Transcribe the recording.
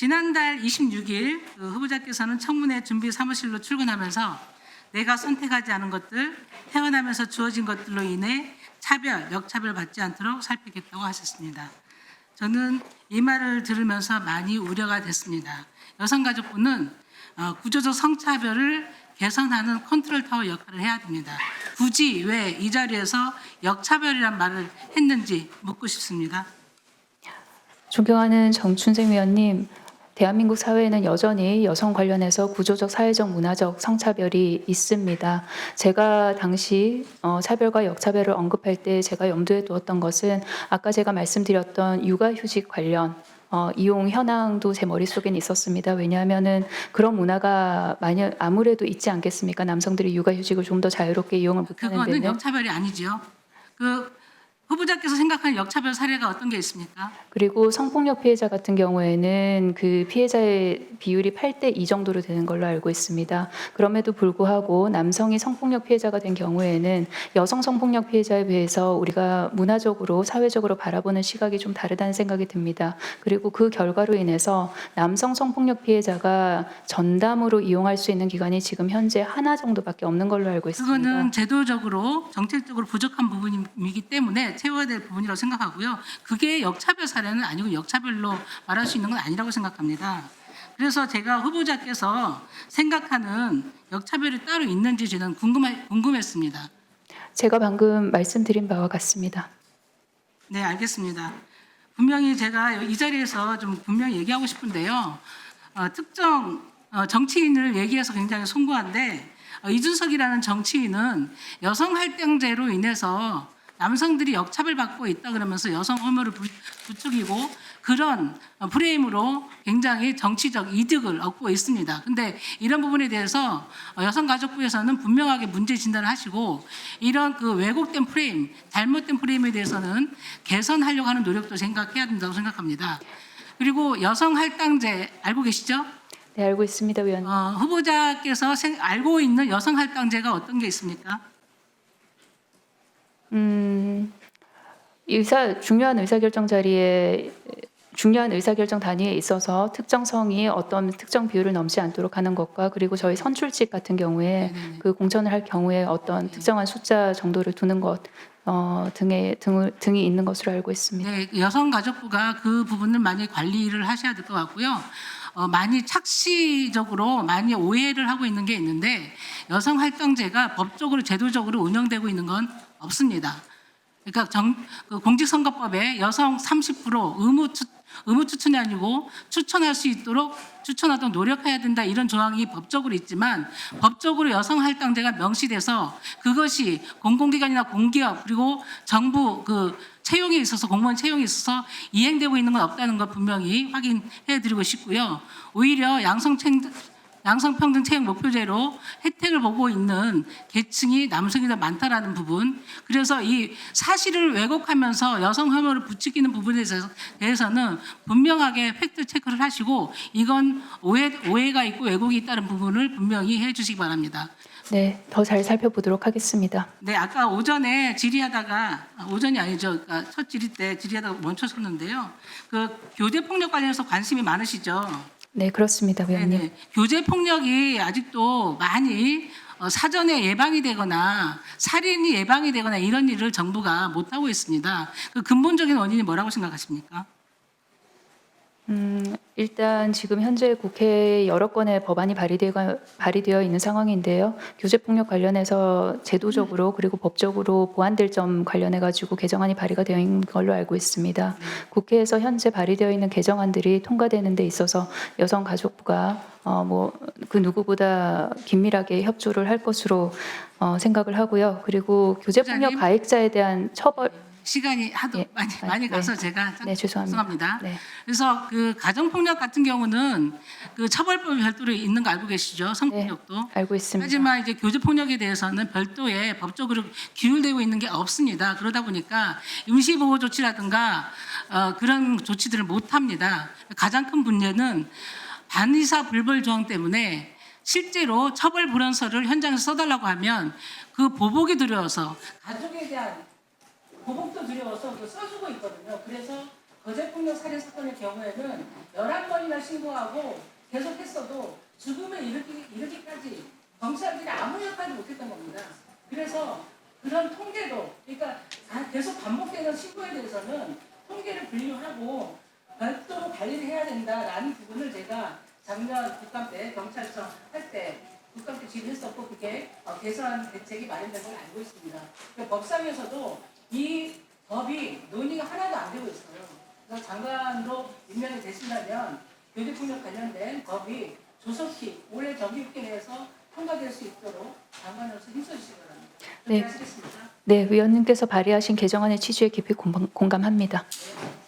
지난달 26일 그 후보자께서는 청문회 준비 사무실로 출근하면서 내가 선택하지 않은 것들, 태어나면서 주어진 것들로 인해 차별, 역차별 받지 않도록 살피겠다고 하셨습니다. 저는 이 말을 들으면서 많이 우려가 됐습니다. 여성가족부는 어, 구조적 성차별을 개선하는 컨트롤 타워 역할을 해야 됩니다. 굳이 왜 이 자리에서 역차별이란 말을 했는지 묻고 싶습니다. 존경하는 정춘생 위원님, 대한민국 사회에는 여전히 여성 관련해서 구조적, 사회적, 문화적 성차별이 있습니다. 제가 당시 어, 차별과 역차별을 언급할 때 제가 염두에 두었던 것은 아까 제가 말씀드렸던 육아휴직 관련 어, 이용 현황도 제 머릿속엔 있었습니다. 왜냐하면은 그런 문화가 만약 아무래도 있지 않겠습니까? 남성들이 육아휴직을 좀 더 자유롭게 이용을 못하는 그거는 데는 역차별이 아니지요. 그 후보자께서 생각하는 역차별 사례가 어떤 게 있습니까? 그리고 성폭력 피해자 같은 경우에는 그 피해자의 비율이 8대 2 정도로 되는 걸로 알고 있습니다. 그럼에도 불구하고 남성이 성폭력 피해자가 된 경우에는 여성 성폭력 피해자에 비해서 우리가 문화적으로 사회적으로 바라보는 시각이 좀 다르다는 생각이 듭니다. 그리고 그 결과로 인해서 남성 성폭력 피해자가 전담으로 이용할 수 있는 기관이 지금 현재 하나 정도밖에 없는 걸로 알고 있습니다. 그거는 제도적으로 정책적으로 부족한 부분이기 때문에 채워야 될 부분이라고 생각하고요. 그게 역차별 사례는 아니고 역차별로 말할 수 있는 건 아니라고 생각합니다. 그래서 제가 후보자께서 생각하는 역차별이 따로 있는지 저는 궁금해, 궁금했습니다. 제가 방금 말씀드린 바와 같습니다. 네, 알겠습니다. 분명히 제가 이 자리에서 좀 분명히 얘기하고 싶은데요. 어, 특정 어, 정치인을 얘기해서 굉장히 송구한데 어, 이준석이라는 정치인은 여성 할당제로 인해서 남성들이 역차별 받고 있다 그러면서 여성 혐오를 부- 부추기고 그런 어, 프레임으로 굉장히 정치적 이득을 얻고 있습니다. 근데 이런 부분에 대해서 어, 여성가족부에서는 분명하게 문제 진단을 하시고 이런 그 왜곡된 프레임, 잘못된 프레임에 대해서는 개선하려고 하는 노력도 생각해야 된다고 생각합니다. 그리고 여성 할당제 알고 계시죠? 네, 알고 있습니다, 위원님. 어, 후보자께서 생- 알고 있는 여성 할당제가 어떤 게 있습니까? 음, 의사 중요한 의사결정 자리에 중요한 의사결정 단위에 있어서 특정성이 어떤 특정 비율을 넘지 않도록 하는 것과 그리고 저희 선출직 같은 경우에 네네네. 그 공천을 할 경우에 어떤 특정한 숫자 정도를 두는 것 어, 등에 등을 등이 있는 것으로 알고 있습니다. 네, 여성가족부가 그 부분을 많이 관리를 하셔야 될 것 같고요. 어, 많이 착시적으로 많이 오해를 하고 있는 게 있는데 여성 활동제가 법적으로 제도적으로 운영되고 있는 건 없습니다. 그러니까 정, 그 공직선거법에 여성 30% 의무 추, 의무 추천이 아니고 추천할 수 있도록 추천하도록 노력해야 된다 이런 조항이 법적으로 있지만 법적으로 여성 할당제가 명시돼서 그것이 공공기관이나 공기업 그리고 정부 그 채용에 있어서 공무원 채용에 있어서 이행되고 있는 건 없다는 걸 분명히 확인해 드리고 싶고요. 오히려 양성평 양성평등 채용 목표제로 혜택을 보고 있는 계층이 남성이 더 많다라는 부분. 그래서 이 사실을 왜곡하면서 여성 혐오를 부추기는 부분에 대해서- 대해서는 분명하게 팩트 체크를 하시고 이건 오해, 오해가 있고 왜곡이 있다는 부분을 분명히 해 주시기 바랍니다. 네, 더 잘 살펴보도록 하겠습니다. 네, 아까 오전에 질의하다가 아, 오전이 아니죠. 그러니까 첫 질의 때 질의하다가 멈췄었는데요. 그 교대 폭력 관련해서 관심이 많으시죠. 네, 그렇습니다, 위원님. 네네. 교제 폭력이 아직도 많이 어, 사전에 예방이 되거나 살인이 예방이 되거나 이런 일을 정부가 못 하고 있습니다. 그 근본적인 원인이 뭐라고 생각하십니까? 음, 일단 지금 현재 국회에 여러 건의 법안이 발의되어, 발의되어 있는 상황인데요. 교제폭력 관련해서 제도적으로 그리고 법적으로 보완될 점 관련해 가지고 개정안이 발의가 되어 있는 걸로 알고 있습니다. 국회에서 현재 발의되어 있는 개정안들이 통과되는 데 있어서 여성가족부가 어, 뭐 그 누구보다 긴밀하게 협조를 할 것으로 어, 생각을 하고요. 그리고 교제폭력 부장님. 가해자에 대한 처벌 시간이 하도 예. 많이 아, 많이 네. 가서 제가 참 네, 죄송합니다. 죄송합니다. 네. 그래서 그 가정 폭력 같은 경우는 그 처벌법이 별도로 있는 거 알고 계시죠? 성폭력도. 알고 있습니다. 하지만 이제 교제 폭력에 대해서는 별도의 법적으로 규율되고 있는 게 없습니다. 그러다 보니까 임시 보호 조치라든가 어, 그런 조치들을 못 합니다. 가장 큰 문제는 반의사 불벌 조항 때문에 실제로 처벌 불원서를 현장에서 써달라고 하면 그 보복이 두려워서 가족에 대한 보복도 두려워서 그 써주고 있거든요. 그래서 거제폭력 살인 사건의 경우에는 11번이나 신고하고 계속했어도 죽음에 이르기, 이르기까지 경찰들이 아무 역할도 못했던 겁니다. 그래서 그런 통계도 그러니까 다- 계속 반복되는 신고에 대해서는 통계를 분류하고 별도로 관리를 해야 된다라는 부분을 제가 작년 국감 때 경찰청 할 때 국감 때 질의했었고 그게 어, 개선 대책이 마련된 걸 알고 있습니다. 그러니까 법상에서도 이 법이 논의가 하나도 안 되고 있어요. 그래서 장관으로 임명이 되신다면 교육폭력 관련된 법이 조속히 올해 정기국회 내에서 통과될 수 있도록 장관으로서 힘써주시기 바랍니다. 네. 하시겠습니다. 네, 위원님께서 발의하신 개정안의 취지에 깊이 공감- 공감합니다. 네.